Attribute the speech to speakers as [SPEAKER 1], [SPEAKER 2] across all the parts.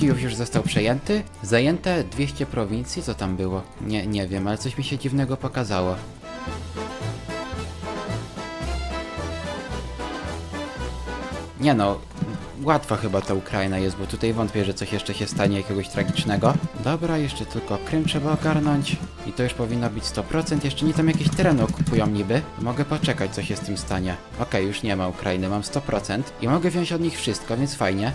[SPEAKER 1] Kijów już został przejęty. Zajęte 200 prowincji, co tam było? Nie, nie wiem, ale coś mi się dziwnego pokazało. Nie no, łatwa chyba ta Ukraina jest, bo tutaj wątpię, że coś jeszcze się stanie jakiegoś tragicznego. Dobra, jeszcze tylko Krym trzeba ogarnąć i to już powinno być 100%. Jeszcze nie tam jakieś tereny okupują niby. Mogę poczekać, co się z tym stanie. Okej, już nie ma Ukrainy, mam 100% i mogę wziąć od nich wszystko, więc fajnie.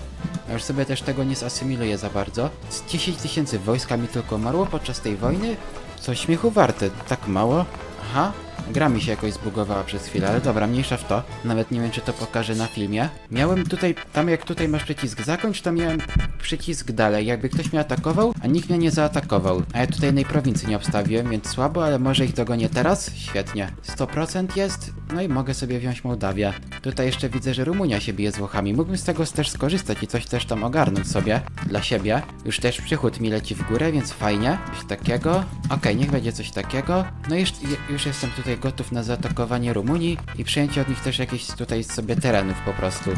[SPEAKER 1] Ja już sobie też tego nie zasymiluję za bardzo. Z 10 tysięcy wojska mi tylko umarło podczas tej wojny? Co śmiechu warte, tak mało? Aha, gra mi się jakoś zbugowała przez chwilę, ale dobra, mniejsza w to. Nawet nie wiem, czy to pokażę na filmie. Miałem tutaj, tam jak tutaj masz przycisk zakończ, to miałem przycisk dalej. Jakby ktoś mnie atakował, a nikt mnie nie zaatakował. A ja tutaj jednej prowincji nie obstawiłem, więc słabo, ale może ich dogonię teraz? Świetnie. 100% jest, no i mogę sobie wziąć Mołdawię. Tutaj jeszcze widzę, że Rumunia się bije z Włochami. Mógłbym z tego też skorzystać i coś też tam ogarnąć sobie dla siebie. Już też przychód mi leci w górę, więc fajnie. Coś takiego. Okej, niech będzie coś takiego. No już, już jestem tutaj gotów na zaatakowanie Rumunii i przejęcie od nich też jakichś tutaj sobie terenów po prostu.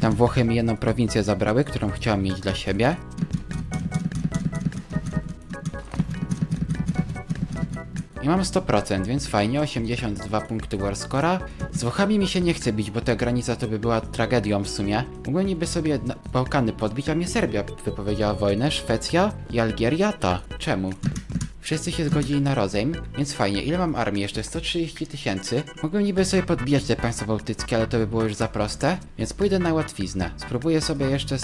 [SPEAKER 1] Tam Włochy mi jedną prowincję zabrały, którą chciałem mieć dla siebie. I mam 100%, więc fajnie, 82 punkty Warscora. Z Włochami mi się nie chce bić, bo ta granica to by była tragedią w sumie. Mógłbym niby sobie Bałkany podbić, a mnie Serbia wypowiedziała wojnę, Szwecja i Algieria ta. Czemu? Wszyscy się zgodzili na rozejm, więc fajnie. Ile mam armii? Jeszcze 130 tysięcy. Mógłbym niby sobie podbijać te państwa bałtyckie, ale to by było już za proste, więc pójdę na łatwiznę. Spróbuję sobie jeszcze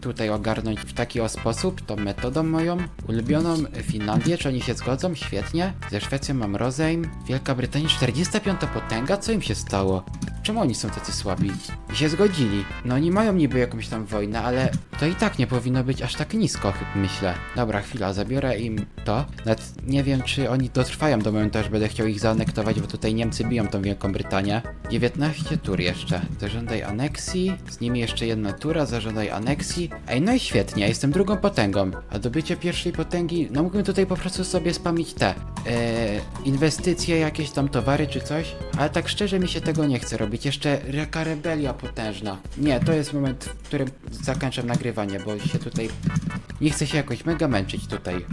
[SPEAKER 1] tutaj ogarnąć w taki o sposób, tą metodą moją ulubioną Finlandię, czy oni się zgodzą? Świetnie. Ze Szwecją mam rozejm. Wielka Brytania 45 potęga? Co im się stało? Czemu oni są tacy słabi? I się zgodzili. No oni mają niby jakąś tam wojnę, ale to i tak nie powinno być aż tak nisko, myślę. Dobra, chwila, zabiorę im to. Nawet nie wiem, czy oni dotrwają do momentu, aż będę chciał ich zaanektować, bo tutaj Niemcy biją tą Wielką Brytanię. 19 tur jeszcze. Zażądaj aneksji, z nimi jeszcze jedna tura, zażądaj aneksji. Ej, no i świetnie, jestem drugą potęgą. A dobycie pierwszej potęgi, no mógłbym tutaj po prostu sobie spamić te e, inwestycje, jakieś tam towary czy coś, ale tak szczerze mi się tego nie chce robić. Jeszcze jaka rebelia potężna. Nie, to jest moment, w którym zakończam nagrywanie, bo się tutaj nie chcę się jakoś mega męczyć tutaj.